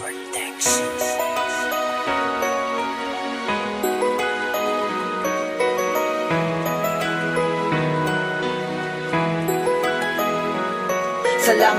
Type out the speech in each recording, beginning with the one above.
Salamat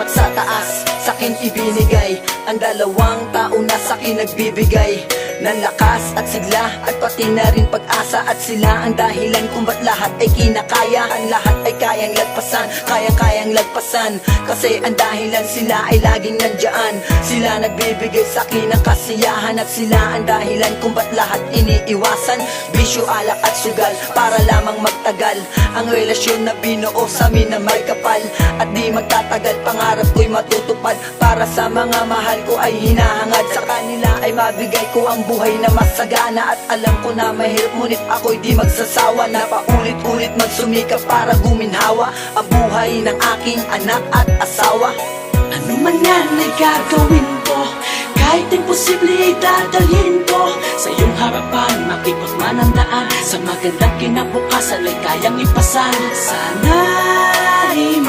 sa taas, sa akin ibinigay. Ang dalawang taon na sa akin nagbibigay. Ng lakas at sigla At pati na rin pag-asa at sila ang dahilan Kung lahat ay kinakaya Ang lahat ay kayang lagpasan, kayang-kayang lagpasan. Kasi ang dahilan sila ay laging nandyan Sila nagbibigay sa akin ng kasiyahan At sila ang dahilan kung ba't lahat iniiwasan. Bisyo, alak at sugal para lamang magtagal. Ang relasyon na binuo sa amin na may kapal. At di magtatagal pangarap ko'y matutupad. Para sa mga mahal ko ay hinahangad. Sa kanila ay mabigay ko ang buhay na masagana. At alam ko na mahirap ngunit ako'y di magsasawa. Na paulit-ulit magsumikap para guminhawa. Ang buhay ng aking anak at asawa. Ano man yan ay gagawin ko Kahit imposible ay dadalhin ko. Sa iyong harapan, makipot man ang daan. Sa magandang kinabukasan ay kayang ipasan Sana ay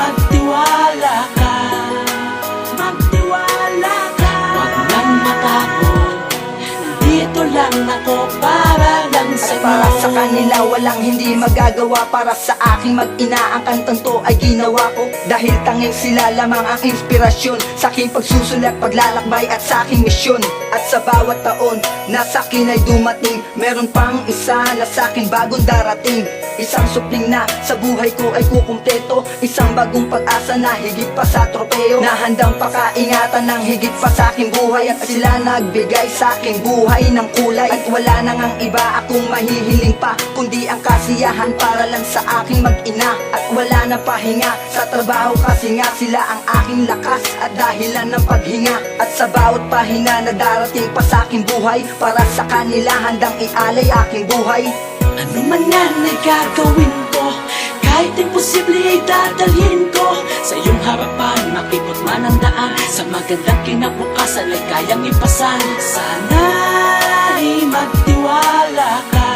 ako para sa kanila walang hindi magagawa. Para sa aking mag-ina ang kantang to ay ginawa ko. Dahil tanging sila lamang ang inspirasyon. Sa aking pagsusulat, paglalakbay at sa aking misyon. At sa bawat taon na sa akin ay dumating Meron pang isa na sa akin bagong darating. Isang supling na sa buhay ko ay kukumpleto. Isang bagong pag-asa na higit pa sa tropeo Na handang pakaingatan ng higit pa sa aking buhay. At sila nagbigay sa aking buhay ng kulay. At wala nang ang iba akong mahihiling pa Kundi ang kasiyahan para lang sa aking mag-ina. At wala na pahinga sa trabaho kasi nga sila ang aking lakas At dahilan ng paghinga. At sa bawat pahina na darating pa sa aking buhay Para sa kanila handang ialay aking buhay. Ano man yan ay gagawin ko Kahit imposible ay dadalhin ko. Sa iyong harapan, makipot man ang daan Sa magandang kinabukasan ay kayang ipasan Sana ay magtiwala ka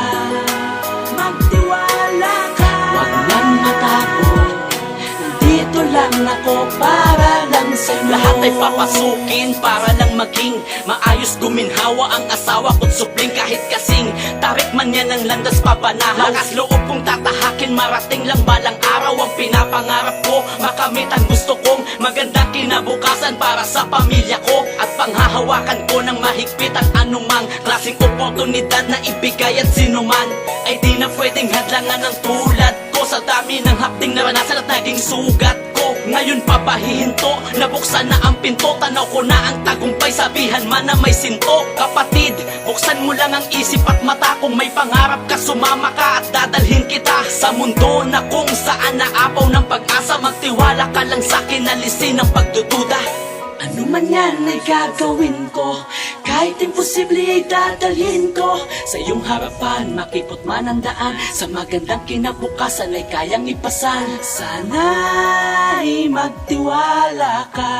Lahat ay papasukin para lang maging Maayos. Guminhawa ang asawa ko't supling kahit kasing. Tarik man yan ang landas papanahaw. Lakas loob kong tatahakin marating lang balang araw Ang pinapangarap ko. Makamit ang gusto kong Magandang kinabukasan para sa pamilya ko. At panghahawakan ko ng mahigpit ang anumang Klaseng oportunidad na ibigay at sinuman. Ay di na pwedeng hadlangan ng tulad ko. Sa dami ng hapting naranasan at naging sugat Ngayon papahihinto Nabuksan na ang pinto. Tanaw ko na ang tagumpay Sabihan man na may sinto. Kapatid, buksan mo lang ang isip at mata. Kung may pangarap ka, sumama ka At dadalhin kita. Sa mundo na kung saan naapaw ng pag-asa Magtiwala ka lang sa akin Alisin ang pagdududa. Ano man yan ay gagawin ko Kahit imposible ay dadalhin ko. Sa iyong harapan, makipot man ang daan. Sa magandang kinabukasan ay kayang ipasan Sana ay magtiwala ka.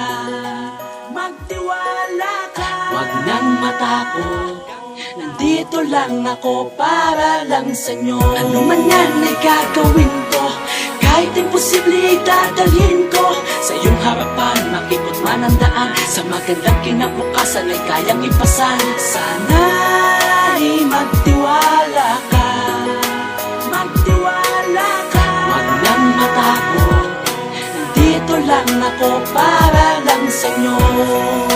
Magtiwala ka. Huwag nang matakot. Nandito lang ako para lang sa inyo. Ano man yan ay gagawin ko. Kahit imposible ay dadalhin harapan, makipot man ang daan. Sa magandang kinabukasan ay kayang ipasan Sana ay magtiwala ka. Magtiwala ka. Huwag nang matakot. Nandito lang ako para lang sa inyo